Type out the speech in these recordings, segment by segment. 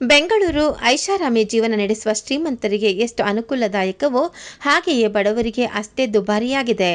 ಬೆಂಗಳೂರು ಐಷಾರಾಮಿ ಜೀವನ ನಡೆಸುವ ಶ್ರೀಮಂತರಿಗೆ ಎಷ್ಟು ಅನುಕೂಲದಾಯಕವೋ ಹಾಗೆಯೇ ಬಡವರಿಗೆ ಅಷ್ಟೇ ದುಬಾರಿಯಾಗಿದೆ.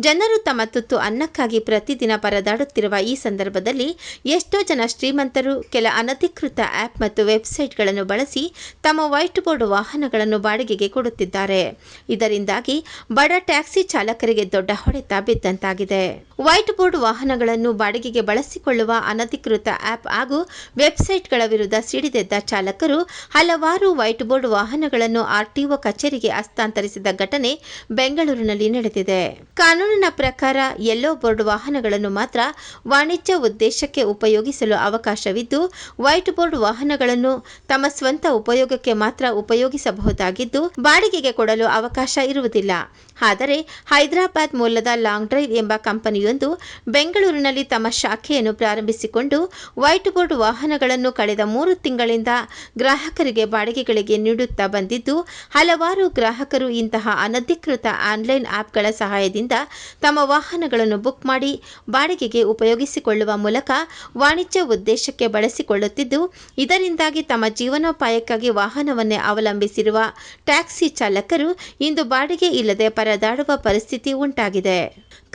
ಜನರು ತಮ್ಮ ತುತ್ತು ಅನ್ನಕ್ಕಾಗಿ ಪ್ರತಿದಿನ ಪರದಾಡುತ್ತಿರುವ ಈ ಸಂದರ್ಭದಲ್ಲಿ ಎಷ್ಟೋ ಜನ ಶ್ರೀಮಂತರು ಕೆಲ ಅನಧಿಕೃತ ಆ್ಯಪ್ ಮತ್ತು ವೆಬ್ಸೈಟ್ಗಳನ್ನು ಬಳಸಿ ತಮ್ಮ ವೈಟ್ ಬೋರ್ಡ್ ವಾಹನಗಳನ್ನು ಬಾಡಿಗೆಗೆ ಕೊಡುತ್ತಿದ್ದಾರೆ. ಇದರಿಂದಾಗಿ ಬಡ ಟ್ಯಾಕ್ಸಿ ಚಾಲಕರಿಗೆ ದೊಡ್ಡ ಹೊಡೆತ ಬಿದ್ದಂತಾಗಿದೆ. ವೈಟ್ ಬೋರ್ಡ್ ವಾಹನಗಳನ್ನು ಬಾಡಿಗೆಗೆ ಬಳಸಿಕೊಳ್ಳುವ ಅನಧಿಕೃತ ಆ್ಯಪ್ ಹಾಗೂ ವೆಬ್ಸೈಟ್ಗಳ ವಿರುದ್ಧ ಸಿಡಿದೆದ್ದ ಚಾಲಕರು ಹಲವಾರು ವೈಟ್ ಬೋರ್ಡ್ ವಾಹನಗಳನ್ನು ಆರ್ಟಿಒ ಕಚೇರಿಗೆ ಹಸ್ತಾಂತರಿಸಿದ ಘಟನೆ ಬೆಂಗಳೂರಿನಲ್ಲಿ ನಡೆದಿದೆ. ಕಾನೂನಿನ ಪ್ರಕಾರ ಯೆಲ್ಲೋ ಬೋರ್ಡ್ ವಾಹನಗಳನ್ನು ಮಾತ್ರ ವಾಣಿಜ್ಯ ಉದ್ದೇಶಕ್ಕೆ ಉಪಯೋಗಿಸಲು ಅವಕಾಶವಿದ್ದು, ವೈಟ್ ಬೋರ್ಡ್ ವಾಹನಗಳನ್ನು ತಮ್ಮ ಸ್ವಂತ ಉಪಯೋಗಕ್ಕೆ ಮಾತ್ರ ಉಪಯೋಗಿಸಬಹುದಾಗಿದ್ದು, ಬಾಡಿಗೆಗೆ ಕೊಡಲು ಅವಕಾಶ ಇರುವುದಿಲ್ಲ. ಆದರೆ ಹೈದರಾಬಾದ್ ಮೂಲದ ಲಾಂಗ್ ಡ್ರೈವ್ ಎಂಬ ಕಂಪನಿಯೊಂದು ಬೆಂಗಳೂರಿನಲ್ಲಿ ತಮ್ಮ ಶಾಖೆಯನ್ನು ಪ್ರಾರಂಭಿಸಿಕೊಂಡು ವೈಟ್ ಬೋರ್ಡ್ ವಾಹನಗಳನ್ನು ಕಳೆದ ಮೂರು ತಿಂಗಳಿಂದ ಗ್ರಾಹಕರಿಗೆ ಬಾಡಿಗೆಗಳಿಗೆ ನೀಡುತ್ತಾ ಬಂದಿದ್ದು, ಹಲವಾರು ಗ್ರಾಹಕರು ಇಂತಹ ಅನಧಿಕೃತ ಆನ್ಲೈನ್ ಆಪ್ಗಳ ಸಹಾಯದಿಂದ ತಮ್ಮ ವಾಹನಗಳನ್ನು ಬುಕ್ ಮಾಡಿ ಬಾಡಿಗೆಗೆ ಉಪಯೋಗಿಸಿಕೊಳ್ಳುವ ಮೂಲಕ ವಾಣಿಜ್ಯ ಉದ್ದೇಶಕ್ಕೆ ಬಳಸಿಕೊಳ್ಳುತ್ತಿದ್ದು, ಇದರಿಂದಾಗಿ ತಮ್ಮ ಜೀವನೋಪಾಯಕ್ಕಾಗಿ ವಾಹನವನ್ನೇ ಅವಲಂಬಿಸಿರುವ ಟ್ಯಾಕ್ಸಿ ಚಾಲಕರು ಇಂದು ಬಾಡಿಗೆ ಇಲ್ಲದೆ ಪರದಾಡುವ ಪರಿಸ್ಥಿತಿ ಉಂಟಾಗಿದೆ.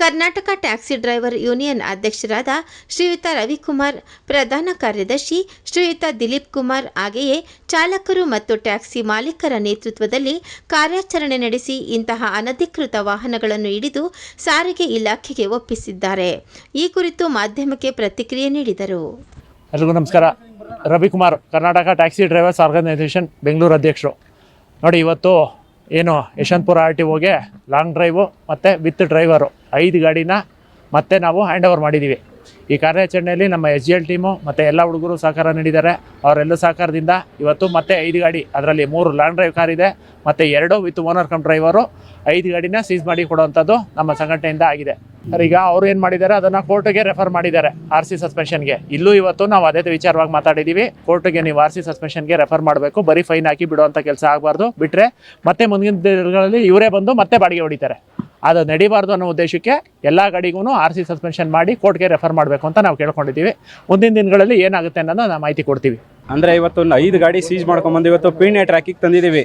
ಕರ್ನಾಟಕ ಟ್ಯಾಕ್ಸಿ ಡ್ರೈವರ್ ಯೂನಿಯನ್ ಅಧ್ಯಕ್ಷರಾದ ಶ್ರೀಯುತ ರವಿಕುಮಾರ್, ಪ್ರಧಾನ ಕಾರ್ಯದರ್ಶಿ ಶ್ರೀಯುತ ದಿಲೀಪ್ ಕುಮಾರ್ ಹಾಗೆಯೇ ಚಾಲಕರು ಮತ್ತು ಟ್ಯಾಕ್ಸಿ ಮಾಲೀಕರ ನೇತೃತ್ವದಲ್ಲಿ ಕಾರ್ಯಾಚರಣೆ ನಡೆಸಿ ಇಂತಹ ಅನಧಿಕೃತ ವಾಹನಗಳನ್ನು ಹಿಡಿದು ಸಾರಿಗೆ ಇಲಾಖೆಗೆ ಒಪ್ಪಿಸಿದ್ದಾರೆ. ಈ ಕುರಿತು ಮಾಧ್ಯಮಕ್ಕೆ ಪ್ರತಿಕ್ರಿಯೆ ನೀಡಿದರು. ಎಲ್ರಿಗೂ ನಮಸ್ಕಾರ. Ravikumar, Karnataka taxi drivers organisation Bengaluru ಅಧ್ಯಕ್ಷರು. ನೋಡಿ, ಇವತ್ತು ಏನು, ಯಶವಂತಪುರ ಆರ್ ಟಿ ಓಗೆ ಲಾಂಗ್ ಡ್ರೈವು ಮತ್ತು ವಿತ್ ಡ್ರೈವರು ಐದು ಗಾಡಿನ ಮತ್ತೆ ನಾವು ಹ್ಯಾಂಡ್ ಓವರ್ ಮಾಡಿದ್ದೀವಿ. ಈ ಕಾರ್ಯಾಚರಣೆಯಲ್ಲಿ ನಮ್ಮ ಎಸ್ ಜಿ ಎಲ್ ಟೀಮು ಮತ್ತು ಎಲ್ಲ ಹುಡುಗರು ಸಹಕಾರ ನೀಡಿದ್ದಾರೆ. ಅವರೆಲ್ಲ ಸಹಕಾರದಿಂದ ಇವತ್ತು ಮತ್ತೆ ಐದು ಗಾಡಿ, ಅದರಲ್ಲಿ ಮೂರು ಲಾಂಗ್ ಡ್ರೈವ್ ಕಾರ್ ಇದೆ, ಮತ್ತು ಎರಡು ವಿತ್ ಓನರ್ ಕಮ್ ಡ್ರೈವರು ಐದು ಗಾಡಿನ ಸೀಸ್ ಮಾಡಿ ಕೊಡುವಂಥದ್ದು ನಮ್ಮ ಸಂಘಟನೆಯಿಂದ ಆಗಿದೆ. ಈಗ ಅವರು ಏನು ಮಾಡಿದ್ದಾರೆ, ಅದನ್ನು ಕೋರ್ಟ್ಗೆ ರೆಫರ್ ಮಾಡಿದ್ದಾರೆ ಆರ್ ಸಿ ಸಸ್ಪೆನ್ಷನ್ಗೆ ಇಲ್ಲೂ ಇವತ್ತು ನಾವು ಅದೇ ವಿಚಾರವಾಗಿ ಮಾತಾಡಿದ್ದೀವಿ ಕೋರ್ಟ್ಗೆ ನೀವು ಆರ್ ಸಿ ಸಸ್ಪೆನ್ಷನ್ಗೆ ರೆಫರ್ ಮಾಡಬೇಕು, ಬರೀ ಫೈನ್ ಹಾಕಿ ಬಿಡುವಂಥ ಕೆಲಸ ಆಗಬಾರ್ದು. ಬಿಟ್ಟರೆ ಮತ್ತೆ ಮುಂದಿನ ದಿನಗಳಲ್ಲಿ ಇವರೇ ಬಂದು ಮತ್ತೆ ಬಾಡಿಗೆ ಹೊಡಿತಾರೆ. ಅದು ನಡಿಬಾರ್ದು ಅನ್ನೋ ಉದ್ದೇಶಕ್ಕೆ ಎಲ್ಲ ಗಾಡಿಗೂ ಆರ್ ಸಿ ಸಸ್ಪೆನ್ಷನ್ ಮಾಡಿ ಕೋರ್ಟ್ಗೆ ರೆಫರ್ ಮಾಡಬೇಕು ಅಂತ ನಾವು ಕೇಳ್ಕೊಂಡಿದ್ದೀವಿ. ಮುಂದಿನ ದಿನಗಳಲ್ಲಿ ಏನಾಗುತ್ತೆ ಅನ್ನೋದು ನಾವು ಮಾಹಿತಿ ಕೊಡ್ತೀವಿ. ಅಂದರೆ ಇವತ್ತು ಒಂದು ಐದು ಗಾಡಿ ಸೀಜ್ ಮಾಡ್ಕೊಂಬಂದು ಇವತ್ತು ಪೀಣ್ಯ ಟ್ರ್ಯಾಕಿಗೆ ತಂದಿದ್ದೀವಿ.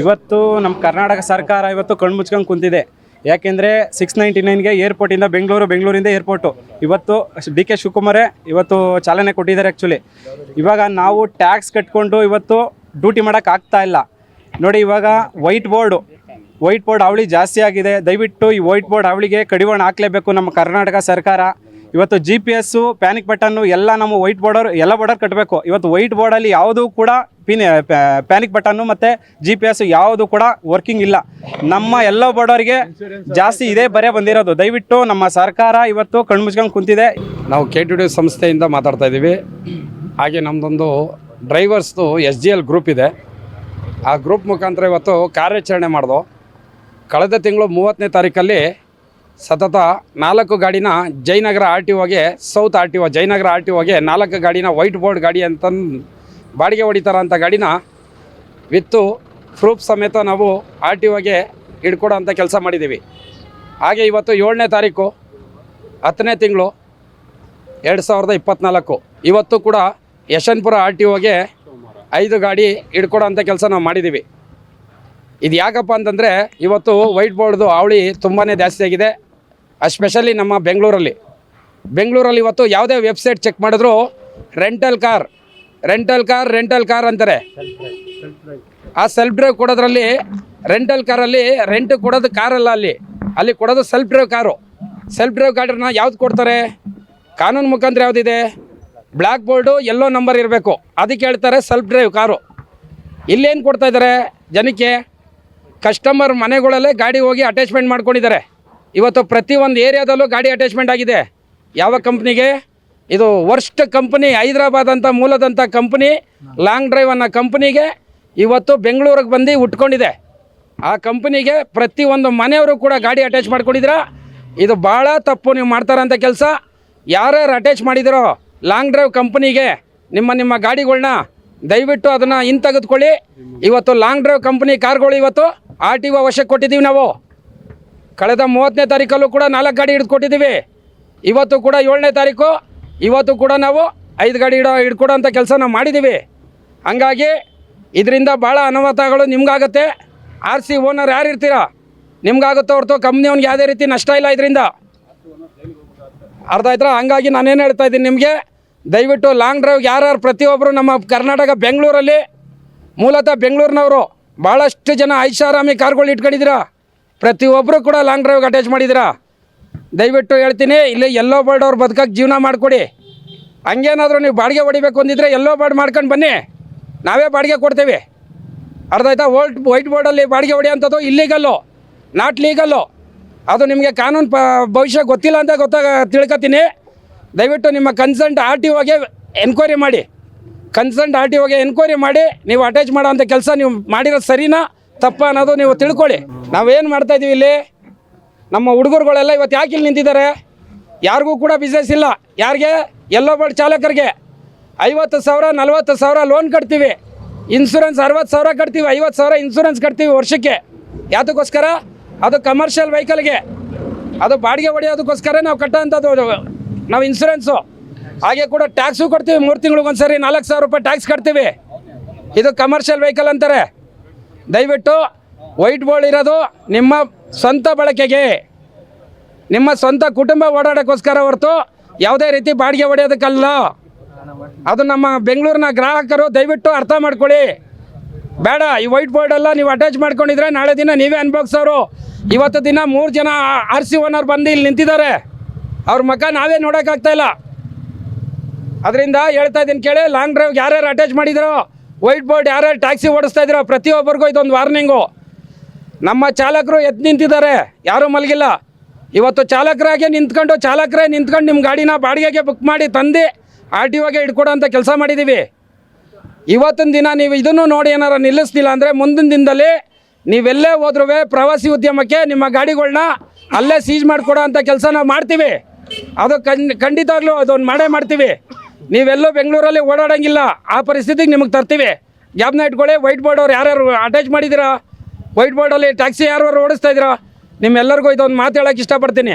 ಇವತ್ತು ನಮ್ಮ ಕರ್ನಾಟಕ ಸರ್ಕಾರ ಇವತ್ತು ಕಣ್ಣು ಮುಚ್ಕೊಂಡು ಕುಂತಿದೆ. ಯಾಕೆಂದರೆ ಸಿಕ್ಸ್ ನೈಂಟಿ ನೈನ್ಗೆ ಏರ್ಪೋರ್ಟಿಂದ ಬೆಂಗಳೂರು, ಬೆಂಗಳೂರಿಂದ ಏರ್ಪೋರ್ಟು ಇವತ್ತು ಡಿ ಕೆ ಶಿವಕುಮಾರೇ ಇವತ್ತು ಚಾಲನೆ ಕೊಟ್ಟಿದ್ದಾರೆ ಆ್ಯಕ್ಚುಲಿ ಇವಾಗ ನಾವು ಟ್ಯಾಕ್ಸ್ ಕಟ್ಕೊಂಡು ಇವತ್ತು ಡ್ಯೂಟಿ ಮಾಡೋಕ್ಕಾಗ್ತಾ ಇಲ್ಲ. ನೋಡಿ ಇವಾಗ ವೈಟ್ ಬೋರ್ಡು ವೈಟ್ ಬೋರ್ಡ್ ಅವಳಿ ಜಾಸ್ತಿ ಆಗಿದೆ. ದಯವಿಟ್ಟು ಈ ವೈಟ್ ಬೋರ್ಡ್ ಅವಳಿಗೆ ಕಡಿವಾಣ ಹಾಕಲೇಬೇಕು ನಮ್ಮ ಕರ್ನಾಟಕ ಸರ್ಕಾರ. ಇವತ್ತು ಜಿ ಪಿ ಎಸ್ಸು ಪ್ಯಾನಿಕ್ ಬಟನ್ನು ಎಲ್ಲ ನಮ್ಮ ವೈಟ್ ಬೋರ್ಡರ್ ಎಲ್ಲ ಬೋರ್ಡರ್ ಕಟ್ಟಬೇಕು. ಇವತ್ತು ವೈಟ್ ಬೋರ್ಡಲ್ಲಿ ಯಾವುದೂ ಕೂಡ ಪಿನ್ ಪ್ಯಾನಿಕ್ ಬಟನ್ನು ಮತ್ತು ಜಿ ಪಿ ಎಸ್ ಯಾವುದು ಕೂಡ ವರ್ಕಿಂಗ್ ಇಲ್ಲ. ನಮ್ಮ ಎಲ್ಲ ಬೋರ್ಡರ್ಗೆ ಜಾಸ್ತಿ ಇದೇ ಬರೇ ಬಂದಿರೋದು. ದಯವಿಟ್ಟು ನಮ್ಮ ಸರ್ಕಾರ ಇವತ್ತು ಕಣ್ಮುಚ್ಕೊಂಡು ಕುಂತಿದೆ. ನಾವು ಕೆ ಟಿ ಡಿ ಸಂಸ್ಥೆಯಿಂದ ಮಾತಾಡ್ತಾ ಇದ್ದೀವಿ. ಹಾಗೆ ನಮ್ಮದೊಂದು ಡ್ರೈವರ್ಸ್ದು ಎಸ್ ಜಿ ಎಲ್ ಗ್ರೂಪ್ ಇದೆ. ಆ ಗ್ರೂಪ್ ಮುಖಾಂತರ ಇವತ್ತು ಕಾರ್ಯಾಚರಣೆ ಮಾಡ್ದು ಕಳೆದ ತಿಂಗಳು ಮೂವತ್ತನೇ ತಾರೀಕಲ್ಲಿ ಸತತ ನಾಲ್ಕು ಗಾಡಿನ Jayanagar R T ಒಗೆ south R T O Jayanagar R T ಒಗೆ ನಾಲ್ಕು ಗಾಡಿನ ವೈಟ್ ಬೋರ್ಡ್ ಗಾಡಿ ಅಂತ ಬಾಡಿಗೆ ಹೊಡಿತಾರ ಅಂತ ಗಾಡಿನ ವಿತ್ತು ಪ್ರೂಫ್ ಸಮೇತ ನಾವು ಆರ್ ಟಿ ಒಗೆ ಹಿಡ್ಕೊಡೋ ಅಂಥ ಕೆಲಸ ಮಾಡಿದ್ದೀವಿ. ಹಾಗೆ ಇವತ್ತು ಏಳನೇ ತಾರೀಕು, ಹತ್ತನೇ ತಿಂಗಳು ಎರಡು ಸಾವಿರದ ಇಪ್ಪತ್ತ್ನಾಲ್ಕು ಇವತ್ತು ಕೂಡ ಯಶವಂತಪುರ ಆರ್ ಟಿ ಒಗೆ ಐದು ಗಾಡಿ ಹಿಡ್ಕೊಡೋ ಅಂಥ ಕೆಲಸ ನಾವು ಮಾಡಿದ್ದೀವಿ. ಇದು ಯಾಕಪ್ಪ ಅಂತಂದರೆ ಇವತ್ತು ವೈಟ್ ಬೋರ್ಡ್ದು ಅವಳಿ ತುಂಬಾ ಜಾಸ್ತಿ ಆಗಿದೆ ಎಸ್ಪೆಷಲಿ ನಮ್ಮ ಬೆಂಗಳೂರಲ್ಲಿ. ಬೆಂಗಳೂರಲ್ಲಿ ಇವತ್ತು ಯಾವುದೇ ವೆಬ್ಸೈಟ್ ಚೆಕ್ ಮಾಡಿದ್ರು rental car rental car rental car ಅಂತಾರೆ. ಆ ಸೆಲ್ಫ್ ಡ್ರೈವ್ ಕೊಡೋದ್ರಲ್ಲಿ ರೆಂಟಲ್ ಕಾರಲ್ಲಿ ರೆಂಟ್ ಕೊಡೋದು ಕಾರಲ್ಲ ಅಲ್ಲಿ ಅಲ್ಲಿ. ಕೊಡೋದು self drive car self drive ಗಾಡಿನ ಯಾವ್ದು ಕೊಡ್ತಾರೆ? ಕಾನೂನು ಮುಖಾಂತರ ಯಾವುದಿದೆ? ಬ್ಲ್ಯಾಕ್ ಬೋರ್ಡು ಎಲ್ಲೋ ನಂಬರ್ ಇರಬೇಕು. ಅದಕ್ಕೆ ಹೇಳ್ತಾರೆ ಸೆಲ್ಫ್ ಡ್ರೈವ್ ಕಾರು ಇಲ್ಲೇನು ಕೊಡ್ತಾ ಇದ್ದಾರೆ ಜನಕ್ಕೆ? ಕಸ್ಟಮರ್ ಮನೆಗಳಲ್ಲೇ ಗಾಡಿ ಹೋಗಿ ಅಟ್ಯಾಚ್ಮೆಂಟ್ ಮಾಡ್ಕೊಂಡಿದ್ದಾರೆ. ಇವತ್ತು ಪ್ರತಿಯೊಂದು ಏರಿಯಾದಲ್ಲೂ ಗಾಡಿ ಅಟ್ಯಾಚ್ಮೆಂಟ್ ಆಗಿದೆ. ಯಾವ ಕಂಪ್ನಿಗೆ? ಇದು ವರ್ಸ್ಟ್ ಕಂಪ್ನಿ, ಹೈದರಾಬಾದ್ ಅಂತ ಮೂಲದಂಥ ಕಂಪ್ನಿ ಲಾಂಗ್ ಡ್ರೈವ್ ಅನ್ನೋ ಕಂಪ್ನಿಗೆ ಇವತ್ತು ಬೆಂಗಳೂರಿಗೆ ಬಂದು ಉಟ್ಕೊಂಡಿದೆ. ಆ ಕಂಪ್ನಿಗೆ ಪ್ರತಿಯೊಂದು ಮನೆಯವರು ಕೂಡ ಗಾಡಿ ಅಟ್ಯಾಚ್ ಮಾಡ್ಕೊಂಡಿದ್ದೀರಾ? ಇದು ಭಾಳ ತಪ್ಪು ನೀವು ಮಾಡ್ತಾರಂಥ ಕೆಲಸ. ಯಾರ್ಯಾರು ಅಟ್ಯಾಚ್ ಮಾಡಿದಿರೋ ಲಾಂಗ್ ಡ್ರೈವ್ ಕಂಪ್ನಿಗೆ ನಿಮ್ಮ ನಿಮ್ಮ ಗಾಡಿಗಳನ್ನ ದಯವಿಟ್ಟು ಅದನ್ನು ಹಿಂತೆಗೆದುಕೊಳ್ಳಿ. ಇವತ್ತು ಲಾಂಗ್ ಡ್ರೈವ್ ಕಂಪ್ನಿ ಕಾರ್ಗಳು ಇವತ್ತು ಆರ್ ಟಿ ಒ ವಶಕ್ಕೆ ಕೊಟ್ಟಿದ್ದೀವಿ ನಾವು. ಕಳೆದ ಮೂವತ್ತನೇ ತಾರೀಕಲ್ಲೂ ಕೂಡ ನಾಲ್ಕು ಗಾಡಿ ಹಿಡಿದು ಕೊಟ್ಟಿದ್ದೀವಿ. ಇವತ್ತು ಕೂಡ ಏಳನೇ ತಾರೀಕು, ಇವತ್ತು ಕೂಡ ನಾವು ಐದು ಗಾಡಿ ಇಡೋ ಹಿಡ್ಕೊಡೋ ಅಂಥ ಕೆಲಸ ನಾವು ಮಾಡಿದ್ದೀವಿ. ಹಂಗಾಗಿ ಇದರಿಂದ ಭಾಳ ಅನಾಹುತಗಳು ನಿಮ್ಗಾಗತ್ತೆ. ಆರ್ ಸಿ ಓನರ್ ಯಾರು ಇರ್ತೀರಾ? ನಿಮ್ಗಾಗುತ್ತೋ ಹೊರತು ಕಂಪ್ನಿಯವ್ನಿಗೆ ಯಾವುದೇ ರೀತಿ ನಷ್ಟ ಇಲ್ಲ ಇದರಿಂದ. ಅರ್ಧ ಆಯ್ತಾ? ಹಂಗಾಗಿ ನಾನೇನು ಹೇಳ್ತಾ ಇದ್ದೀನಿ ನಿಮಗೆ, ದಯವಿಟ್ಟು ಲಾಂಗ್ ಡ್ರೈವ್ ಯಾರ್ಯಾರು ಪ್ರತಿಯೊಬ್ಬರು ನಮ್ಮ ಕರ್ನಾಟಕ, ಬೆಂಗಳೂರಲ್ಲಿ, ಮೂಲತಃ ಬೆಂಗಳೂರಿನವರು ಭಾಳಷ್ಟು ಜನ ಐಷಾರಾಮಿ ಕಾರ್ಗಳು ಇಟ್ಕೊಂಡಿದ್ದೀರಾ? ಪ್ರತಿಯೊಬ್ಬರು ಕೂಡ ಲಾಂಗ್ ಡ್ರೈವ್ಗೆ ಅಟ್ಯಾಚ್ ಮಾಡಿದ್ದೀರಾ? ದಯವಿಟ್ಟು ಹೇಳ್ತೀನಿ, ಇಲ್ಲಿ ಎಲ್ಲೋ ಬರ್ಡ್ ಅವ್ರು ಬದುಕಕ್ಕೆ ಜೀವನ ಮಾಡಿಕೊಡಿ. ಹಂಗೇನಾದರೂ ನೀವು ಬಾಡಿಗೆ ಹೊಡಿಬೇಕು ಅಂದಿದ್ರೆ ಎಲ್ಲೋ ಬಾರ್ಡ್ ಮಾಡ್ಕೊಂಡು ಬನ್ನಿ. ನಾವೇ ಬಾಡಿಗೆ ಕೊಡ್ತೇವೆ. ಅರ್ಧ ಆಯ್ತಾ ವೋಲ್ಟ್ ವೈಟ್ ಬೋರ್ಡಲ್ಲಿ ಬಾಡಿಗೆ ಹೊಡೆಯೋಂಥದ್ದು ಇಲ್ಲಿಗಲ್ಲು ನಾಟ್ ಲೀಗಲ್ಲು ಅದು ನಿಮಗೆ ಕಾನೂನು ಪ ಭವಿಷ್ಯ ಗೊತ್ತಿಲ್ಲ ಅಂತ ಗೊತ್ತಾಗ ತಿಳ್ಕೊತೀನಿ. ದಯವಿಟ್ಟು ನಿಮ್ಮ ಕನ್ಸಲ್ಟ್ ಆರ್ ಟಿ ಒಗೆ ಎನ್ಕ್ವೈರಿ ಮಾಡಿ. ಕನ್ಸಲ್ಟ್ ಆರ್ ಟಿ ಒಗೆ ಎನ್ಕ್ವೈರಿ ಮಾಡಿ ನೀವು ಅಟ್ಯಾಚ್ ಮಾಡೋ ಅಂಥ ಕೆಲಸ ನೀವು ಮಾಡಿರೋದು ಸರಿನಾ? ತಪ್ಪ ಅನ್ನೋದು ನೀವು ತಿಳ್ಕೊಳ್ಳಿ. ನಾವೇನು ಮಾಡ್ತಾ ಇದೀವಿ ಇಲ್ಲಿ? ನಮ್ಮ ಹುಡುಗರುಗಳೆಲ್ಲ ಇವತ್ತು ಯಾಕೆ ಇಲ್ಲಿ ನಿಂತಿದ್ದಾರೆ? ಯಾರಿಗೂ ಕೂಡ ಬಿಸ್ನೆಸ್ ಇಲ್ಲ. ಯಾರಿಗೆ? ಎಲ್ಲೋ ಬರ್ಡ್ ಚಾಲಕರಿಗೆ. ಐವತ್ತು ಸಾವಿರ, ನಲ್ವತ್ತು ಸಾವಿರ ಲೋನ್ ಕಟ್ತೀವಿ. ಇನ್ಸೂರೆನ್ಸ್ ಅರವತ್ತು ಸಾವಿರ ಕಟ್ತೀವಿ, ಐವತ್ತು ಸಾವಿರ ಇನ್ಸೂರೆನ್ಸ್ ಕಟ್ತೀವಿ ವರ್ಷಕ್ಕೆ. ಯಾತಕ್ಕೋಸ್ಕರ? ಅದು ಕಮರ್ಷಿಯಲ್ ವೆಹಿಕಲ್ಗೆ ಅದು ಬಾಡಿಗೆ ಹೊಡೆಯೋದಕ್ಕೋಸ್ಕರ ನಾವು ಕಟ್ಟೋಂಥದ್ದು ನಾವು ಇನ್ಸೂರೆನ್ಸು ಹಾಗೆ ಕೂಡ ಟ್ಯಾಕ್ಸು ಕೊಡ್ತೀವಿ ಮೂರು ತಿಂಗಳಿಗೊಂದ್ಸರಿ ನಾಲ್ಕು ಸಾವಿರ ರೂಪಾಯಿ ಟ್ಯಾಕ್ಸ್ ಕಟ್ತೀವಿ. ಇದು ಕಮರ್ಷಿಯಲ್ ವೆಹಿಕಲ್ ಅಂತಾರೆ. ದಯವಿಟ್ಟು ವೈಟ್ ಬೋರ್ಡ್ ಇರೋದು ನಿಮ್ಮ ಸ್ವಂತ ಬಳಕೆಗೆ. ನಿಮ್ಮ ಸ್ವಂತ ಕುಟುಂಬ ಓಡಾಡೋಕ್ಕೋಸ್ಕರ ಹೊರತು ಯಾವುದೇ ರೀತಿ ಬಾಡಿಗೆ ಹೊಡೆಯೋದಕ್ಕಲ್ಲ. ಅದು ನಮ್ಮ ಬೆಂಗಳೂರಿನ ಗ್ರಾಹಕರು ದಯವಿಟ್ಟು ಅರ್ಥ ಮಾಡ್ಕೊಳ್ಳಿ. ಬೇಡ, ಈ ವೈಟ್ ಬೋರ್ಡೆಲ್ಲ ನೀವು ಅಟ್ಯಾಚ್ ಮಾಡ್ಕೊಂಡಿದ್ರೆ ನಾಳೆ ದಿನ ನೀವೇ ಅನ್ಭವಿಸೋರು ಇವತ್ತು ದಿನ ಮೂರು ಜನ ಆರ್ ಸಿ ಓನರ್ ಬಂದು ಇಲ್ಲಿ ನಿಂತಿದ್ದಾರೆ. ಅವ್ರ ಮಕ್ಕ ನಾವೇ ನೋಡೋಕ್ಕಾಗ್ತಾ ಇಲ್ಲ. ಅದರಿಂದ ಹೇಳ್ತಾ ಇದ್ದೀನಿ ಕೇಳಿ ಲಾಂಗ್ ಡ್ರೈವ್ ಯಾರ್ಯಾರು ಅಟ್ಯಾಚ್ ಮಾಡಿದ್ರು ವೈಟ್ ಬೋರ್ಡ್ ಯಾರ್ಯಾರು ಟ್ಯಾಕ್ಸಿ ಓಡಿಸ್ತಾ ಇದ್ರು, ಪ್ರತಿಯೊಬ್ಬರಿಗೂ ಇದೊಂದು ವಾರ್ನಿಂಗು ನಮ್ಮ ಚಾಲಕರು ಎದ್ದು ನಿಂತಿದ್ದಾರೆ, ಯಾರೂ ಮಲಗಿಲ್ಲ. ಇವತ್ತು ಚಾಲಕರಾಗೆ ನಿಂತ್ಕೊಂಡು, ಚಾಲಕರೇ ನಿಂತ್ಕೊಂಡು ನಿಮ್ಮ ಗಾಡಿನ ಬಾಡಿಗೆಗೆ ಬುಕ್ ಮಾಡಿ ತಂದು ಆರ್ ಟಿ ಒಗೆ ಇಟ್ಕೊಡೋಂಥ ಕೆಲಸ ಮಾಡಿದ್ದೀವಿ ಇವತ್ತಿನ ದಿನ ನೀವು ಇದನ್ನು ನೋಡಿ ಏನಾರು ನಿಲ್ಲಿಸ್ತಿಲ್ಲ ಅಂದರೆ ಮುಂದಿನ ದಿನದಲ್ಲಿ ನೀವೆಲ್ಲೇ ಹೋದ್ರೂ ಪ್ರವಾಸಿ ಉದ್ಯಮಕ್ಕೆ ನಿಮ್ಮ ಗಾಡಿಗಳನ್ನ ಅಲ್ಲೇ ಸೀಜ್ ಮಾಡಿಕೊಡೋ ಅಂಥ ಕೆಲಸ ನಾವು ಮಾಡ್ತೀವಿ. ಅದು ಖಂಡ್, ಖಂಡಿತವಾಗ್ಲೂ ಅದೊಂದು ಮಾಡೇ ಮಾಡ್ತೀವಿ. ನೀವೆಲ್ಲೂ ಬೆಂಗಳೂರಲ್ಲಿ ಓಡಾಡೋಂಗಿಲ್ಲ. ಆ ಪರಿಸ್ಥಿತಿಗೆ ನಿಮಗೆ ತರ್ತೀವಿ. ಗ್ಯಾಬ್ನ ಇಟ್ಕೊಳ್ಳಿ, ವೈಟ್ ಬೋರ್ಡ್ ಅವ್ರು ಯಾರ್ಯಾರು ಅಟ್ಯಾಚ್ ಮಾಡಿದ್ದೀರಾ? ವೈಟ್ ಬೋರ್ಡಲ್ಲಿ ಟ್ಯಾಕ್ಸಿ ಯಾರು ಓಡಿಸ್ತಾ ಇದ್ದೀರಾ? ನಿಮ್ಮೆಲ್ಲರಿಗೂ ಇದೊಂದು ಮಾತು ಹೇಳೋಕ್ಕೆ ಇಷ್ಟಪಡ್ತೀನಿ.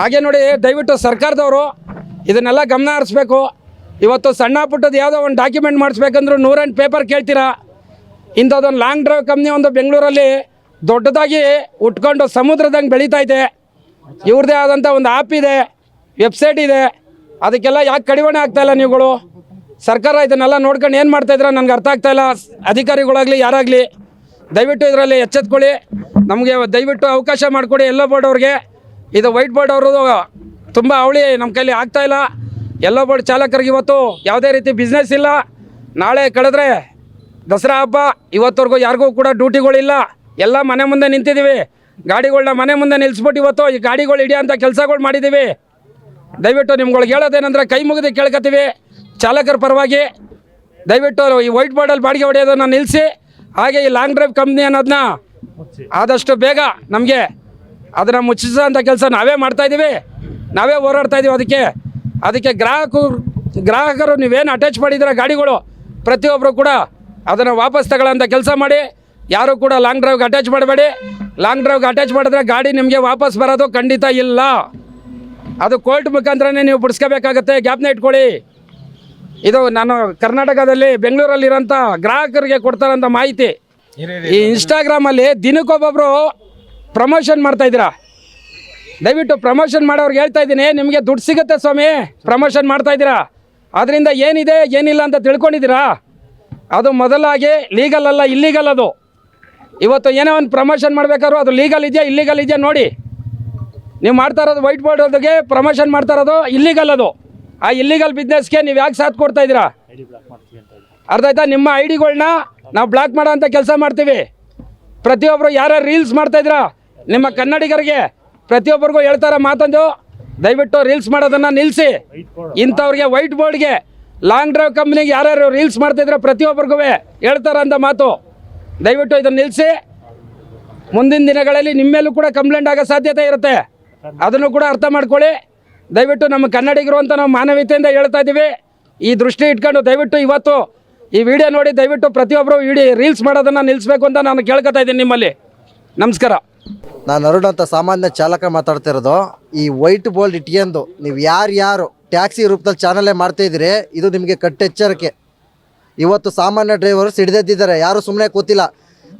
ಹಾಗೆ ನೋಡಿ, ದಯವಿಟ್ಟು ಸರ್ಕಾರದವರು ಇದನ್ನೆಲ್ಲ ಗಮನ ಹರಿಸ್ಬೇಕು. ಇವತ್ತು ಸಣ್ಣ ಪುಟ್ಟದ ಯಾವುದೋ ಒಂದು ಡಾಕ್ಯುಮೆಂಟ್ ಮಾಡಿಸ್ಬೇಕಂದ್ರೂ ನೂರೆಂಟು ಪೇಪರ್ ಕೇಳ್ತೀರಾ? ಇಂಥದ್ದೊಂದು ಲಾಂಗ್ ಡ್ರೈವ್ ಕಂಪ್ನಿ ಒಂದು ಬೆಂಗಳೂರಲ್ಲಿ ದೊಡ್ಡದಾಗಿ ಉಟ್ಕೊಂಡು ಸಮುದ್ರದಂಗೆ ಬೆಳೀತಾ ಇದೆ. ಇವ್ರದ್ದೇ ಆದಂಥ ಒಂದು ಆ್ಯಪ್ ಇದೆ ವೆಬ್ಸೈಟ್ ಇದೆ. ಅದಕ್ಕೆಲ್ಲ ಯಾಕೆ ಕಡಿವಾಣ ಇಲ್ಲ ನೀವುಗಳು? ಸರ್ಕಾರ ಇದನ್ನೆಲ್ಲ ನೋಡ್ಕೊಂಡು ಏನು ಮಾಡ್ತಾಯಿದ್ರೆ ನನಗೆ ಅರ್ಥ ಆಗ್ತಾ ಇಲ್ಲ. ಅಧಿಕಾರಿಗಳಾಗಲಿ, ಯಾರಾಗಲಿ, ದಯವಿಟ್ಟು ಇದರಲ್ಲಿ ಎಚ್ಚೆತ್ಕೊಳ್ಳಿ. ನಮಗೆ ದಯವಿಟ್ಟು ಅವಕಾಶ ಮಾಡಿಕೊಡಿ ಎಲ್ಲೋ ಬೋರ್ಡ್ ಅವ್ರಿಗೆ. ಇದು ವೈಟ್ ಬೋರ್ಡ್ ಅವ್ರದ್ದು ತುಂಬ ಅವಳಿ ನಮ್ಮ ಕೈಲಿ ಆಗ್ತಾಯಿಲ್ಲ ಎಲ್ಲೋ ಬೋರ್ಡ್ ಚಾಲಕರಿಗೆ ಇವತ್ತು ಯಾವುದೇ ರೀತಿ ಬಿಸ್ನೆಸ್ ಇಲ್ಲ. ನಾಳೆ ಕಳೆದ್ರೆ ದಸರಾ ಹಬ್ಬ. ಇವತ್ತವರೆಗೂ ಯಾರಿಗೂ ಕೂಡ ಡ್ಯೂಟಿಗಳಿಲ್ಲ. ಎಲ್ಲ ಮನೆ ಮುಂದೆ ನಿಂತಿದ್ದೀವಿ. ಗಾಡಿಗಳನ್ನ ಮನೆ ಮುಂದೆ ನಿಲ್ಲಿಸ್ಬಿಟ್ಟು ಇವತ್ತು ಈ ಗಾಡಿಗಳು ಹಿಡಿಯೋಂಥ ಕೆಲಸಗಳು ಮಾಡಿದ್ದೀವಿ. ದಯವಿಟ್ಟು ನಿಮ್ಗಳಿಗೆ ಹೇಳೋದೇನಂದ್ರೆ ಕೈ ಮುಗಿದು ಕೇಳ್ಕತ್ತೀವಿ. ಚಾಲಕರ ಪರವಾಗಿ ದಯವಿಟ್ಟು ಈ ವೈಟ್ ಬೋರ್ಡಲ್ಲಿ ಬಾಡಿಗೆ ಹೊಡೆಯೋದನ್ನು ನಿಲ್ಲಿಸಿ. ಹಾಗೆ ಈ ಲಾಂಗ್ ಡ್ರೈವ್ ಕಂಪ್ನಿ ಅನ್ನೋದನ್ನ ಆದಷ್ಟು ಬೇಗ ನಮಗೆ ಅದನ್ನು ಮುಚ್ಚಿಸೋಂಥ ಕೆಲಸ ನಾವೇ ಮಾಡ್ತಾಯಿದ್ದೀವಿ ನಾವೇ ಹೋರಾಡ್ತಾ ಇದ್ದೀವಿ ಅದಕ್ಕೆ. ಅದಕ್ಕೆ ಗ್ರಾಹಕರು ಗ್ರಾಹಕರು ನೀವೇನು ಅಟ್ಯಾಚ್ ಮಾಡಿದ್ರೆ ಗಾಡಿಗಳು ಪ್ರತಿಯೊಬ್ಬರು ಕೂಡ ಅದನ್ನು ವಾಪಸ್ ತಗೊಳ್ಳೋಂಥ ಕೆಲಸ ಮಾಡಿ. ಯಾರೂ ಕೂಡ ಲಾಂಗ್ ಡ್ರೈವ್ಗೆ ಅಟ್ಯಾಚ್ ಮಾಡಬೇಡಿ. ಲಾಂಗ್ ಡ್ರೈವ್ಗೆ ಅಟ್ಯಾಚ್ ಮಾಡಿದ್ರೆ ಗಾಡಿ ನಿಮಗೆ ವಾಪಸ್ ಬರೋದು ಖಂಡಿತ ಇಲ್ಲ. ಅದು ಕೋರ್ಟ್ ಮುಖಾಂತರನೇ ನೀವು ಬಿಡಿಸ್ಕೋಬೇಕಾಗತ್ತೆ. ಗ್ಯಾಪ್ನ ಇಟ್ಕೊಳ್ಳಿ. ಇದು ನಾನು ಕರ್ನಾಟಕದಲ್ಲಿ ಬೆಂಗಳೂರಲ್ಲಿರೋಂಥ ಗ್ರಾಹಕರಿಗೆ ಕೊಡ್ತಾರಂಥ ಮಾಹಿತಿ. ಈ ಇನ್ಸ್ಟಾಗ್ರಾಮಲ್ಲಿ ದಿನಕ್ಕೊಬ್ಬೊಬ್ಬರು ಪ್ರಮೋಷನ್ ಮಾಡ್ತಾ ಇದ್ದೀರಾ? ದಯವಿಟ್ಟು ಪ್ರಮೋಷನ್ ಮಾಡೋರ್ಗೆ ಹೇಳ್ತಾ ಇದ್ದೀನಿ ನಿಮಗೆ ದುಡ್ಡು ಸಿಗುತ್ತೆ ಸ್ವಾಮಿ ಪ್ರಮೋಷನ್ ಮಾಡ್ತಾ ಇದ್ದೀರಾ? ಅದರಿಂದ ಏನಿದೆ ಏನಿಲ್ಲ ಅಂತ ತಿಳ್ಕೊಂಡಿದ್ದೀರಾ? ಅದು ಮೊದಲಾಗಿ ಲೀಗಲ್ ಅಲ್ಲ ಇಲ್ಲೀಗಲ್ ಅದು. ಇವತ್ತು ಏನೋ ಒಂದು ಪ್ರಮೋಷನ್ ಮಾಡಬೇಕಾದ್ರೂ ಅದು ಲೀಗಲ್ ಇದೆಯಾ ಇಲ್ಲೀಗಲ್ ಇದೆಯಾ ನೋಡಿ. ನೀವು ಮಾಡ್ತಾ ಇರೋದು ವೈಟ್ ಬೋರ್ಡ್ಗೆ ಪ್ರಮೋಷನ್ ಮಾಡ್ತಾ ಇರೋದು ಇಲ್ಲಿಗಲ್ ಅದು. ಆ ಇಲ್ಲಿಗಲ್ ಬಿಸ್ನೆಸ್ಗೆ ನೀವು ಯಾಕೆ ಸಾಥ್ ಕೊಡ್ತಾ ಇದ್ದೀರಾ? ಅರ್ಥ ಆಯ್ತಾ? ನಿಮ್ಮ ಐ ಡಿಗಳನ್ನ ನಾವು ಬ್ಲಾಕ್ ಮಾಡೋ ಅಂತ ಕೆಲಸ ಮಾಡ್ತೀವಿ. ಪ್ರತಿಯೊಬ್ಬರು ಯಾರ್ಯಾರು ರೀಲ್ಸ್ ಮಾಡ್ತಾ ಇದ್ದೀರಾ? ನಿಮ್ಮ ಕನ್ನಡಿಗರಿಗೆ ಪ್ರತಿಯೊಬ್ಬರಿಗೂ ಹೇಳ್ತಾರ ಮಾತಂದು, ದಯವಿಟ್ಟು ರೀಲ್ಸ್ ಮಾಡೋದನ್ನು ನಿಲ್ಲಿಸಿ ಇಂಥವ್ರಿಗೆ ವೈಟ್ ಬೋರ್ಡ್ಗೆ ಲಾಂಗ್ ಡ್ರೈವ್ ಕಂಪ್ನಿಗೆ ಯಾರ್ಯಾರು ರೀಲ್ಸ್ ಮಾಡ್ತಿದ್ರೆ ಪ್ರತಿಯೊಬ್ಬರಿಗೂ ಹೇಳ್ತಾರ ಅಂತ ಮಾತು. ದಯವಿಟ್ಟು ಇದನ್ನು ನಿಲ್ಲಿಸಿ ಮುಂದಿನ ದಿನಗಳಲ್ಲಿ ನಿಮ್ಮೇಲೂ ಕೂಡ ಕಂಪ್ಲೇಂಟ್ ಆಗೋ ಸಾಧ್ಯತೆ ಇರುತ್ತೆ. ಅದನ್ನು ಕೂಡ ಅರ್ಥ ಮಾಡ್ಕೊಳ್ಳಿ. ದಯವಿಟ್ಟು ನಮ್ಮ ಕನ್ನಡಿಗರು ಅಂತ ನಾವು ಮಾನವೀಯತೆಯಿಂದ ಹೇಳ್ತಾ ಇದ್ದೀವಿ. ಈ ದೃಷ್ಟಿ ಇಟ್ಕೊಂಡು ದಯವಿಟ್ಟು ಇವತ್ತು ಈ ವಿಡಿಯೋ ನೋಡಿ, ದಯವಿಟ್ಟು ಪ್ರತಿಯೊಬ್ಬರು ವಿಡಿ ರೀಲ್ಸ್ ಮಾಡೋದನ್ನು ನಿಲ್ಲಿಸ್ಬೇಕು ಅಂತ ನಾನು ಕೇಳ್ಕೊತಾ ಇದ್ದೀನಿ ನಿಮ್ಮಲ್ಲಿ. ನಮಸ್ಕಾರ. ನಾನು ಅರುಣ್ ಅಂತ ಸಾಮಾನ್ಯ ಚಾಲಕ ಮಾತಾಡ್ತಿರೋದು. ಈ ವೈಟ್ ಬೋಲ್ಡ್ ಇಟ್ಕೊಂಡು ನೀವು ಯಾರು ಯಾರು ಟ್ಯಾಕ್ಸಿ ರೂಪದಲ್ಲಿ ಚಾನಲೇ ಮಾಡ್ತಾ ಇದ್ದೀರಿ, ಇದು ನಿಮಗೆ ಕಟ್ಟೆಚ್ಚರಿಕೆ. ಇವತ್ತು ಸಾಮಾನ್ಯ ಡ್ರೈವರ್ ಹಿಡಿದಿದ್ದಾರೆ ಯಾರು ಸುಮ್ಮನೆ ಕೂತಿಲ್ಲ.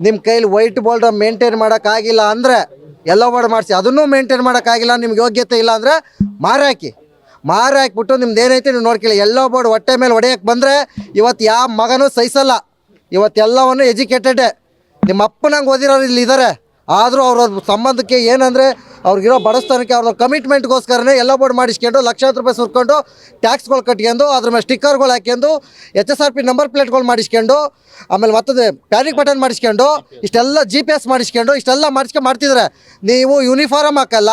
ನಿಮ್ಮ ಕೈಲಿ ವೈಟ್ ಬೋಲ್ಡ್ ಮೇಂಟೈನ್ ಮಾಡೋಕ್ಕಾಗಿಲ್ಲ ಅಂದರೆ ಎಲ್ಲೋ ಮಾಡಿ ಮಾಡಿಸಿ. ಅದನ್ನು ಮೇಂಟೈನ್ ಮಾಡೋಕ್ಕಾಗಿಲ್ಲ, ನಿಮ್ಗೆ ಯೋಗ್ಯತೆ ಇಲ್ಲ ಅಂದರೆ ಮಾರಾಕಿ ಹಾಕಿ. ಮಾರಿ ಹಾಕ್ಬಿಟ್ಟು ನಿಮ್ದು ಏನೈತೆ ನೀವು ನೋಡ್ಕೊಳ್ಳಿ. ಎಲ್ಲೋ ಬೋರ್ಡ್ ಹೊಟ್ಟೆ ಮೇಲೆ ಹೊಡೆಯಕ್ಕೆ ಬಂದರೆ ಇವತ್ತು ಯಾವ ಮಗನೂ ಸಹಿಸಲ್ಲ. ಇವತ್ತೆಲ್ಲವನ್ನು ಎಜುಕೇಟೆಡೇ ನಿಮ್ಮ ಅಪ್ಪನಂಗೆ ಓದಿರೋರು ಇಲ್ಲಿ ಇದ್ದಾರೆ ಆದರೂ ಅವ್ರ ಸಂಬಂಧಕ್ಕೆ ಏನಂದರೆ ಅವ್ರಿಗಿರೋ ಬಡಸ್ತಾನಕ್ಕೆ ಅವ್ರ ಕಮಿಟ್ಮೆಂಟ್ಗೋಸ್ಕರನೇ ಎಲ್ಲ ಬೋರ್ಡ್ ಮಾಡಿಸ್ಕೊಂಡು ಲಕ್ಷಾಂತರ ರೂಪಾಯಿ ಸುರ್ಕೊಂಡು ಟ್ಯಾಕ್ಸ್ಗಳು ಕಟ್ಕೊಂಡು, ಅದ್ರ ಮೇಲೆ ಸ್ಟಿಕ್ಕರ್ಗಳು ಹಾಕ್ಯಂಡು H S R P number ಪ್ಲೇಟ್ಗಳು ಮಾಡಿಸ್ಕೊಂಡು, ಆಮೇಲೆ ಮತ್ತದು ಪ್ಯಾನಿಕ್ ಬಟನ್ ಮಾಡಿಸ್ಕೊಂಡು, ಇಷ್ಟೆಲ್ಲ ಜಿ ಪಿ ಎಸ್ ಮಾಡಿಸ್ಕೊಂಡು, ಇಷ್ಟೆಲ್ಲ ಮಾಡಿಸ್ಕೊಂಡು ಮಾಡ್ತಿದ್ದಾರೆ ನೀವು ಯೂನಿಫಾರ್ಮ್ ಹಾಕಲ್ಲ,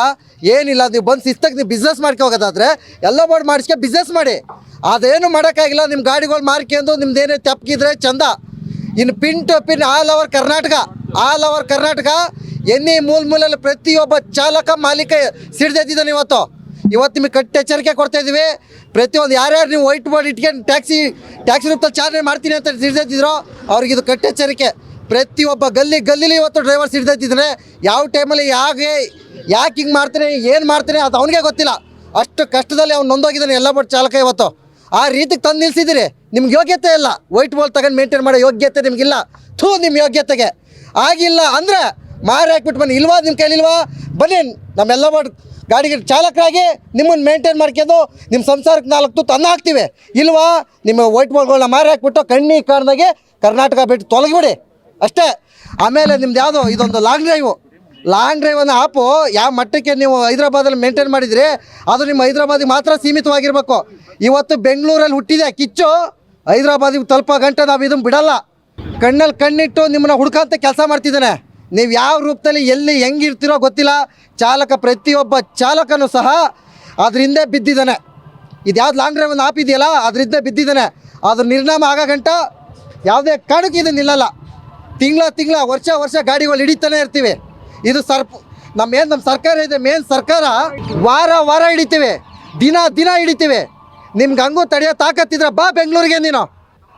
ಏನಿಲ್ಲ, ನೀವು ಬಂದು ಶಿಸ್ತಾಗಿ ನೀವು ಬಿಸ್ನೆಸ್ ಮಾಡ್ಕೊ ಹೋಗೋದಾದ್ರೆ ಎಲ್ಲ ಬೋರ್ಡ್ ಮಾಡಿಸ್ಕೊಂಡು ಬಿಸ್ನೆಸ್ ಮಾಡಿ. ಅದೇನು ಮಾಡೋಕ್ಕಾಗಿಲ್ಲ ನಿಮ್ಮ ಗಾಡಿಗಳು ಮಾರ್ಕೊಂಡು ನಿಮ್ದೇನೇ ತಪ್ಪಿದ್ರೆ ಚಂದ. ಇನ್ನು pin to pin all over Karnataka all over Karnataka ಎನ್ನಿ ಮೂಲ ಮೂಲಲ್ಲಿ ಪ್ರತಿಯೊಬ್ಬ ಚಾಲಕ ಮಾಲೀಕ ಸಿಡ್ದೆದ್ದಿದ್ದಾನೆ ಇವತ್ತು. ಇವತ್ತು ನಿಮಗೆ ಕಟ್ಟಿ ಎಚ್ಚರಿಕೆ ಕೊಡ್ತಾ ಇದ್ದೀವಿ ಪ್ರತಿಯೊಂದು ಯಾರ್ಯಾರು ನೀವು ವೈಟ್ ಬೋರ್ಡ್ ಇಟ್ಕೊಂಡು ಟ್ಯಾಕ್ಸಿ ಟ್ಯಾಕ್ಸಿ ರೂಪದಲ್ಲಿ ಚಾಲನೆ ಮಾಡ್ತೀನಿ ಅಂತ ಸಿಡ್ದಿದ್ರು ಅವ್ರಿಗೆ ಇದು ಕಟ್ಟೆಚರಿಕೆ ಪ್ರತಿಯೊಬ್ಬ ಗಲ್ಲಿ ಗಲ್ಲಿಲಿ ಇವತ್ತು ಡ್ರೈವರ್ ಸಿಡ್ದೆದ್ದಿದ್ದಾನೆ ಯಾವ ಟೈಮಲ್ಲಿ ಯಾಕೆ ಯಾಕೆ ಹಿಂಗೆ ಮಾಡ್ತಾನೆ, ಏನು ಮಾಡ್ತಾನೆ ಅದು ಅವನಿಗೆ ಗೊತ್ತಿಲ್ಲ. ಅಷ್ಟು ಕಷ್ಟದಲ್ಲಿ ಅವ್ನು ನೊಂದೋಗಿದ್ದಾನೆ ಎಲ್ಲ ಬೋರ್ಡ್ ಚಾಲಕ ಇವತ್ತು. ಆ ರೀತಿಗೆ ತಂದು ನಿಲ್ಸಿದ್ದೀರಿ. ನಿಮ್ಗೆ ಯೋಗ್ಯತೆ ಇಲ್ಲ. ವೈಟ್ ಬೋಲ್ ತಗೊಂಡು ಮೇಂಟೈನ್ ಮಾಡೋ ಯೋಗ್ಯತೆ ನಿಮಗಿಲ್ಲ. ಥೂ ನಿಮ್ಮ ಯೋಗ್ಯತೆಗೆ. ಆಗಿಲ್ಲ ಅಂದರೆ ಮಾರಿ ಹಾಕ್ಬಿಟ್ಟು ಬನ್ನಿ. ಇಲ್ವಾ? ನಿಮ್ಮ ಕೈಲಿಲ್ವಾ? ಬನ್ನಿ. ನಮ್ಮೆಲ್ಲ ಮಾಡಿ ಗಾಡಿಗೆ ಚಾಲಕರಾಗಿ ನಿಮ್ಮನ್ನು ಮೇಂಟೈನ್ ಮಾಡ್ಕೊಂಡು ನಿಮ್ಮ ಸಂಸಾರಕ್ಕೆ ನಾಲ್ಕು ತುತ್ತು ಅನ್ನ ಹಾಕ್ತೀವಿ. ಇಲ್ವಾ? ನಿಮ್ಮ ವೈಟ್ ಬಾಲ್ಗಳನ್ನ ಮಾರಿ ಹಾಕ್ಬಿಟ್ಟು ಕಣ್ಣಿ ಕಾಣ್ದಾಗೆ ಕರ್ನಾಟಕ ಬಿಟ್ಟು ತೊಲಗಿಬಿಡಿ. ಅಷ್ಟೇ. ಆಮೇಲೆ ನಿಮ್ದು ಯಾವುದು? ಇದೊಂದು ಲಾಂಗ್ ಡ್ರೈವು ಲಾಂಗ್ ಡ್ರೈವ್ ಅನ್ನೋ ಆ್ಯಪು ಯಾವ ಮಟ್ಟಕ್ಕೆ ನೀವು ಹೈದ್ರಾಬಾದಲ್ಲಿ ಮೇಂಟೈನ್ ಮಾಡಿದ್ರಿ, ಅದು ನಿಮ್ಮ ಹೈದ್ರಾಬಾದಿಗೆ ಮಾತ್ರ ಸೀಮಿತವಾಗಿರಬೇಕು. ಇವತ್ತು ಬೆಂಗಳೂರಲ್ಲಿ ಹುಟ್ಟಿದೆ ಕಿಚ್ಚು. ಹೈದ್ರಾಬಾದಿಗೆ ತಲುಪೋ ಗಂಟೆ ನಾವು ಇದನ್ನು ಬಿಡಲ್ಲ. ಕಣ್ಣಲ್ಲಿ ಕಣ್ಣಿಟ್ಟು ನಿಮ್ಮನ್ನ ಹುಡ್ಕಂತ ಕೆಲಸ ಮಾಡ್ತಿದ್ದಾನೆ. ನೀವು ಯಾವ ರೂಪದಲ್ಲಿ ಎಲ್ಲಿ ಹೆಂಗಿರ್ತೀರೋ ಗೊತ್ತಿಲ್ಲ. ಚಾಲಕ ಪ್ರತಿಯೊಬ್ಬ ಚಾಲಕನೂ ಸಹ ಅದರಿಂದ ಬಿದ್ದಿದ್ದಾನೆ. ಇದು ಯಾವ್ದು ಲಾಂಗ್ ಒಂದು ಆಪ್ ಇದೆಯಲ್ಲ ಅದರಿಂದ ಬಿದ್ದಿದ್ದಾನೆ. ಅದ್ರ ನಿರ್ನಾಮ ಆಗೋ ಗಂಟ ಯಾವುದೇ ಕಾರಣಕ್ಕೆ ಇದು ನಿಲ್ಲಲ್ಲ. ತಿಂಗಳ ತಿಂಗಳ, ವರ್ಷ ವರ್ಷ ಗಾಡಿಗಳು ಹಿಡಿತಾನೆ ಇರ್ತೀವಿ. ಇದು ಸರ್ಪ್ ನಮ್ಮ ಏನು ನಮ್ಮ ಸರ್ಕಾರ ಇದೆ, ಮೇನ್ ಸರ್ಕಾರ ವಾರ ವಾರ ಹಿಡಿತೀವಿ. ದಿನ ದಿನ ಹಿಡಿತೀವಿ. ನಿಮ್ಗೆ ಹಂಗೂ ತಡೆಯೋ ತಾಕತ್ತಿದ್ರೆ ಬಾ ಬೆಂಗಳೂರಿಗೆ ನೀನು.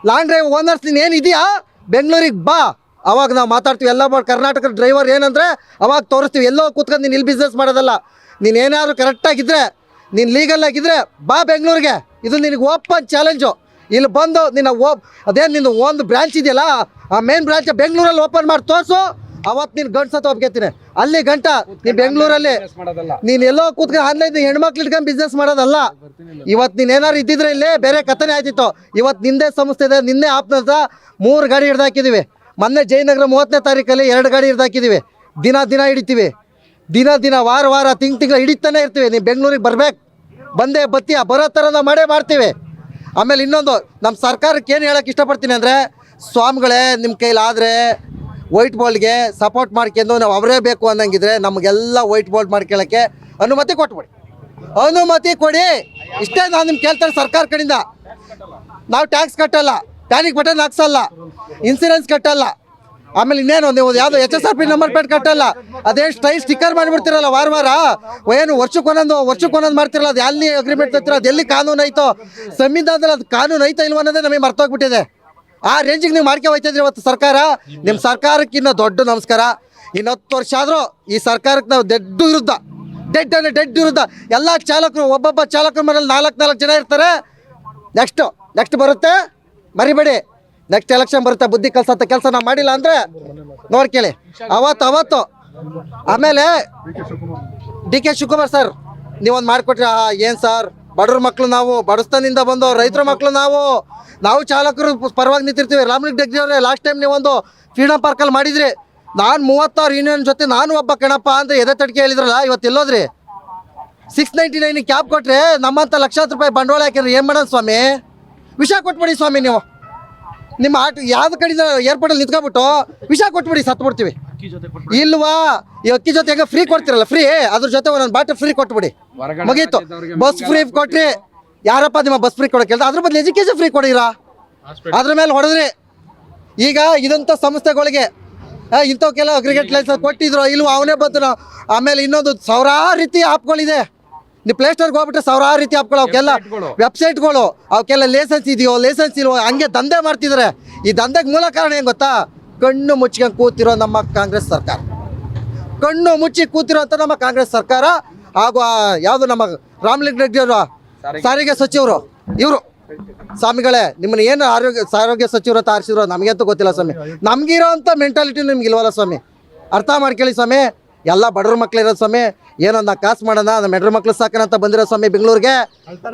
ಲಾಂಗ್ ಡ್ರೈವ್ ಓನರ್ಸ್ ನೀನು ಏನಿದೆಯಾ ಬೆಂಗಳೂರಿಗೆ ಬಾ. ಅವಾಗ ನಾವು ಮಾತಾಡ್ತೀವಿ ಎಲ್ಲ ಮಾಡಿ ಕರ್ನಾಟಕದ ಡ್ರೈವರ್ ಏನಂದರೆ ಅವಾಗ ತೋರಿಸ್ತೀವಿ ಎಲ್ಲೋ ಕೂತ್ಕೊಂಡು ನೀನು ಇಲ್ಲಿ ಬಿಸ್ನೆಸ್ ಮಾಡೋದಲ್ಲ. ನೀನು ಏನಾದರೂ ಕರೆಕ್ಟಾಗಿದ್ದರೆ ನೀನು ಲೀಗಲ್ ಆಗಿದ್ದರೆ ಬಾ ಬೆಂಗಳೂರಿಗೆ. ಇದು ನಿನಗೆ ಓಪನ್ ಚಾಲೆಂಜು ಇಲ್ಲಿ ಬಂದು ನಿನ್ನ ಓ ಅದೇನು ನಿನ್ನ ಒಂದು ಬ್ರ್ಯಾಂಚ್ ಇದೆಯಲ್ಲ ಆ ಮೇನ್ ಬ್ರ್ಯಾಂಚ್ ಬೆಂಗಳೂರಲ್ಲಿ ಓಪನ್ ಮಾಡಿ ತೋರಿಸು. ಅವತ್ತು ನೀನು ಸತ್ತು ಒಪ್ಕೊತೀನಿ. ಅಲ್ಲಿ ಗಂಟ ನೀನು ಬೆಂಗಳೂರಲ್ಲಿ ನೀನು ಎಲ್ಲೋ ಕೂತ್ಕೊಂಡು ಆನ್ಲೈನ್ ಹೆಣ್ಮಕ್ಳು ಇಟ್ಕೊಂಡು ಬಿಸ್ನೆಸ್ ಮಾಡೋದಲ್ಲ. ಇವತ್ತು ನೀನು ಏನಾರು ಇದ್ದಿದ್ರೆ ಇಲ್ಲೇ ಬೇರೆ ಕಥನೆ ಆಯ್ತಿತ್ತು. ಇವತ್ತು ನಿಂದೇ ಸಂಸ್ಥೆ ಇದೆ ನಿನ್ನೆ ಆಪ್ನ ಮೂರು ಗಾಡಿ ಹಿಡ್ದು ಹಾಕಿದ್ದೀವಿ ಮೊನ್ನೆ ಜಯನಗರ ಮೂವತ್ತನೇ ತಾರೀಕಲ್ಲಿ ಎರಡು ಗಾಡಿ ಹಿಡ್ದು ಹಾಕಿದ್ದೀವಿ. ದಿನ ದಿನ ಹಿಡಿತೀವಿ. ದಿನ ದಿನ, ವಾರ ವಾರ ತಿಂಗ್ ತಿಂಗಳು ಹಿಡಿತಾನೆ ಇರ್ತೀವಿ. ನೀವು ಬೆಂಗಳೂರಿಗೆ ಬರ್ಬೇಕು. ಬಂದೇ ಬತ್ತೀಯ, ಬರೋ ಥರ ನಾವು ಮಾಡೇ ಮಾಡ್ತೀವಿ. ಆಮೇಲೆ ಇನ್ನೊಂದು ನಮ್ಮ ಸರ್ಕಾರಕ್ಕೆ ಏನು ಹೇಳೋಕ್ಕೆ ಇಷ್ಟಪಡ್ತೀನಿ ಅಂದರೆ, ಸ್ವಾಮಿಗಳೇ ನಿಮ್ಮ ಕೈಲಾದರೆ ವೈಟ್ ಬೋಲ್ಡ್ಗೆ ಸಪೋರ್ಟ್ ಮಾಡ್ಕೊಂಡು ನಾವು ಅವರೇ ಬೇಕು ಅನ್ನಂಗಿದ್ರೆ ನಮಗೆಲ್ಲ ವೈಟ್ ಬೋಲ್ಡ್ ಮಾಡ್ಕೊಳ್ಳೋಕ್ಕೆ ಅನುಮತಿ ಕೊಟ್ಬಿಡಿ. ಅನುಮತಿ ಕೊಡಿ. ಇಷ್ಟೇ ನಾನು ನಿಮ್ಗೆ ಕೇಳ್ತಾರೆ ಸರ್ಕಾರ ಕಡೆಯಿಂದ. ನಾವು ಟ್ಯಾಕ್ಸ್ ಕಟ್ಟಲ್ಲ. Panic button ಹಾಕ್ಸಲ್ಲ. ಇನ್ಸೂರೆನ್ಸ್ ಕಟ್ಟಲ್ಲ. ಆಮೇಲೆ ಇನ್ನೇನು, ನೀವು ಯಾವುದೋ H S R P number plate ಕಟ್ಟಲ್ಲ. ಅದೇ ಸ್ಟೈ ಸ್ಟಿಕ್ಕರ್ ಮಾಡಿಬಿಡ್ತಿರಲ್ಲ ವಾರ ವಾರ? ಏನು ವರ್ಷಕ್ಕೊಂದೊಂದು ವರ್ಷಕ್ಕೊಂದೊಂದು ಮಾಡ್ತಿರಲ್ಲ, ಅದು ಎಲ್ಲಿ ಅಗ್ರಿಮೆಂಟ್ ತರ್ತೀರ ಅದು ಎಲ್ಲಿ ಕಾನೂನು ಐತೋ? ಸಂವಿಧಾನದಲ್ಲಿ ಅದು ಕಾನೂನು ಐತೋ ಇಲ್ವ ಅನ್ನೋದೇ ನಮಗೆ ಮರ್ತೋಗ್ಬಿಟ್ಟಿದೆ. ಆ ರೇಂಜಿಗೆ ನೀವು ಮಾಡ್ಕೆ ಹೋಯ್ತಿದ್ರಿ ಇವತ್ತು ಸರ್ಕಾರ. ನಿಮ್ಮ ಸರ್ಕಾರಕ್ಕಿನ್ನ ದೊಡ್ಡ ನಮಸ್ಕಾರ. ಇನ್ನು ಹತ್ತು ವರ್ಷ ಆದರೂ ಈ ಸರ್ಕಾರಕ್ಕೆ ನಾವು ದೊಡ್ಡ ವಿರುದ್ಧ ಡೆಡ್ ಅಂದರೆ ಡೆಡ್ ವಿರುದ್ಧ ಎಲ್ಲ ಚಾಲಕರು, ಒಬ್ಬೊಬ್ಬ ಚಾಲಕರ ಮನೇಲಿ ನಾಲ್ಕು ನಾಲ್ಕು ಜನ ಇರ್ತಾರೆ. ನೆಕ್ಸ್ಟು ನೆಕ್ಸ್ಟ್ ಬರುತ್ತೆ. ಮರಿಬೇಡಿ. ನೆಕ್ಸ್ಟ್ ಎಲೆಕ್ಷನ್ ಬರುತ್ತೆ, ಬುದ್ಧಿ ಕಲ್ಸತ್ತ ಕೆಲಸ ನಾವು ಮಾಡಿಲ್ಲ ಅಂದರೆ ನೋಡ್ಕೇಳಿ ಅವತ್ತು ಅವತ್ತು. ಆಮೇಲೆ ಡಿ ಕೆ ಶಿವಕುಮಾರ್ ಸರ್, ನೀವೊಂದು ಮಾಡಿಕೊಟ್ರಿ ಏನು ಸರ್? ಬಡವ್ರ ಮಕ್ಕಳು ನಾವು, ಬಡಸ್ತನಿಂದ ಬಂದು ರೈತರ ಮಕ್ಕಳು ನಾವು. ನಾವು ಚಾಲಕರು ಪರವಾಗಿ ನಿಂತಿರ್ತೀವಿ. ರಾಮಲಿಂಗ್ ಡೆಗ್ರಿ ಅವರೇ ಲಾಸ್ಟ್ ಟೈಮ್ ನೀವೊಂದು ಫ್ರೀಡಮ್ ಪಾರ್ಕಲ್ಲಿ ಮಾಡಿದ್ರಿ. ನಾನು ಮೂವತ್ತಾರು ಯೂನಿಯನ್ ಜೊತೆ ನಾನು ಒಬ್ಬ ಕಣಪ್ಪ ಅಂದ್ರೆ ಎದೆ ತಡಿಕೆ ಹೇಳಿದ್ರಲ್ಲ, ಇವತ್ತು ಎಲ್ಲೋದ್ರಿ? ಸಿಕ್ಸ್ ನೈಂಟಿ ನೈನ್ ಕ್ಯಾಬ್ ಕೊಟ್ಟರೆ ನಮ್ಮಂಥ ಲಕ್ಷಾಂತರ ರೂಪಾಯಿ ಬಂಡವಾಳ ಹಾಕಿದ್ರೆ ಏನು ಮಾಡೋಣ ಸ್ವಾಮಿ? ವಿಷ ಕೊಟ್ಬಿಡಿ ಸ್ವಾಮಿ ನೀವು. ನಿಮ್ಮ ಆಟ ಯಾವ್ದು ಕಡೆಯಿಂದ ಏರ್ಪೋರ್ಟಲ್ಲಿ ನಿಂತ್ಕೊಂಡ್ಬಿಟ್ಟು ವಿಷ ಕೊಟ್ಬಿಡಿ ಸತ್ಬಿಡ್ತೀವಿ. ಇಲ್ವಾ? ಈ ಅಕ್ಕಿ ಜೊತೆ ಹೆಂಗ ಫ್ರೀ ಕೊಡ್ತಿರಲ್ಲ ಫ್ರೀ ಅದ್ರ ಜೊತೆ ಒಂದೊಂದು ಬಾಟಲ್ ಫ್ರೀ ಕೊಟ್ಬಿಡಿ. ಮುಗೀತು. ಬಸ್ ಫ್ರೀ ಕೊಟ್ರಿ. ಯಾರಪ್ಪ ನಿಮ್ಮ ಬಸ್ ಫ್ರೀ ಕೊಡೋಕೆ ಅದ್ರ ಬದಲು ಎಜುಕೇಶನ್ ಫ್ರೀ ಕೊಡಿರಾ? ಅದ್ರ ಮೇಲೆ ಹೊಡೆದ್ರಿ. ಈಗ ಇದಂಥ ಸಂಸ್ಥೆಗಳಿಗೆ ಇಂಥವಕ್ಕೆಲ್ಲ ಕ್ರಿಕೆಟ್ ಲೈಸೆನ್ಸ್ ಕೊಟ್ಟಿದ್ರು ಇಲ್ವಾ ಅವನೇ ಬಂದು ಆಮೇಲೆ ಇನ್ನೊಂದು ಸಾವಿರಾರು ರೀತಿ ಆ್ಯಪ್ಗಳಿದೆ ನೀವು ಪ್ಲೇಸ್ಟೋರ್ಗೆ ಹೋಗ್ಬಿಟ್ರೆ ಸಾವಿರಾರು ರೀತಿ ಆ್ಯಪ್ಗಳು ಅವಕ್ಕೆಲ್ಲ ವೆಬ್ಸೈಟ್ಗಳು. ಅವಕ್ಕೆಲ್ಲ ಲೈಸೆನ್ಸ್ ಇದೆಯೋ ಲೈಸೆನ್ಸ್ ಇಲ್ವೋ ಹಂಗೆ ದಂಧೆ ಮಾಡ್ತಿದ್ದಾರೆ ಈ ದಂಧೆಗೆ ಮೂಲ ಕಾರಣ ಏನು ಗೊತ್ತಾ? ಕಣ್ಣು ಮುಚ್ಕೊಂಡು ಕೂತಿರೋ ನಮ್ಮ ಕಾಂಗ್ರೆಸ್ ಸರ್ಕಾರ. ಕಣ್ಣು ಮುಚ್ಚಿ ಕೂತಿರೋಂಥ ನಮ್ಮ ಕಾಂಗ್ರೆಸ್ ಸರ್ಕಾರ ಹಾಗೂ ಯಾವುದು ನಮ್ಮ ರಾಮಲಿಂಗ ರೆಡ್ಡಿ ಅವರು ಸಾರಿಗೆ. ಸಚಿವರು ಇವರು. ಸ್ವಾಮಿಗಳೇ ನಿಮ್ಮನ್ನ ಏನು ಆರೋಗ್ಯ ಆರೋಗ್ಯ ಸಚಿವರು ತಾರಿಸಿದ್ರು ಆರಿಸಿದ್ರು ನಮಗಂತೂ ಗೊತ್ತಿಲ್ಲ ಸ್ವಾಮಿ. ನಮಗಿರೋ ಅಂಥ ಮೆಂಟಾಲಿಟಿ ನಿಮ್ಗೆ ಇಲ್ವಲ್ಲ ಸ್ವಾಮಿ. ಅರ್ಥ ಮಾಡ್ಕೊಳ್ಳಿ ಸ್ವಾಮಿ. ಎಲ್ಲ ಬಡವ್ರ ಮಕ್ಳು ಇರೋ ಏನೊಂದು ಕಾಸು ಮಾಡೋಣ ನಮ್ಮ ಮೆಡ್ರ ಮಕ್ಳು ಅಂತ ಬಂದಿರೋ ಸ್ವಾಮಿ ಬೆಂಗಳೂರಿಗೆ.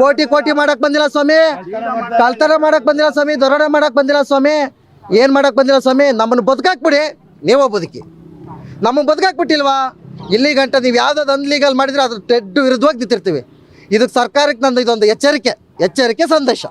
ಕೋಟಿ ಕೋಟಿ ಮಾಡಕ್ ಬಂದಿಲ್ಲ ಸ್ವಾಮಿ. ಕಲ್ತರ ಮಾಡಕ್ ಬಂದಿಲ್ಲ ಸ್ವಾಮಿ ದರೋಡೆ ಮಾಡಕ್ ಬಂದಿಲ್ಲ ಸ್ವಾಮಿ. ಏನು ಮಾಡಕ್ ಬಂದಿಲ್ಲ ಸ್ವಾಮಿ? ನಮ್ಮನ್ನು ಬದುಕಾಕ್ಬಿಡಿ. ನೀವೋ ಬದುಕಿ. ನಮಗೆ ಬದುಕಾಕ್ಬಿಟ್ಟಿಲ್ವಾ? ಇಲ್ಲಿ ಗಂಟ ನೀವು ಯಾವುದಾದ್ರು ಅನ್ಲೀಗಲ್ ಮಾಡಿದ್ರೆ ಅದ್ರ ಟೆಡ್ ವಿರುದ್ಧವಾಗಿ ನಿಂತಿರ್ತೀವಿ. ಇದಕ್ಕೆ ಸರ್ಕಾರಕ್ಕೆ ನಂದು ಇದೊಂದು ಎಚ್ಚರಿಕೆ ಎಚ್ಚರಿಕೆ ಸಂದೇಶ.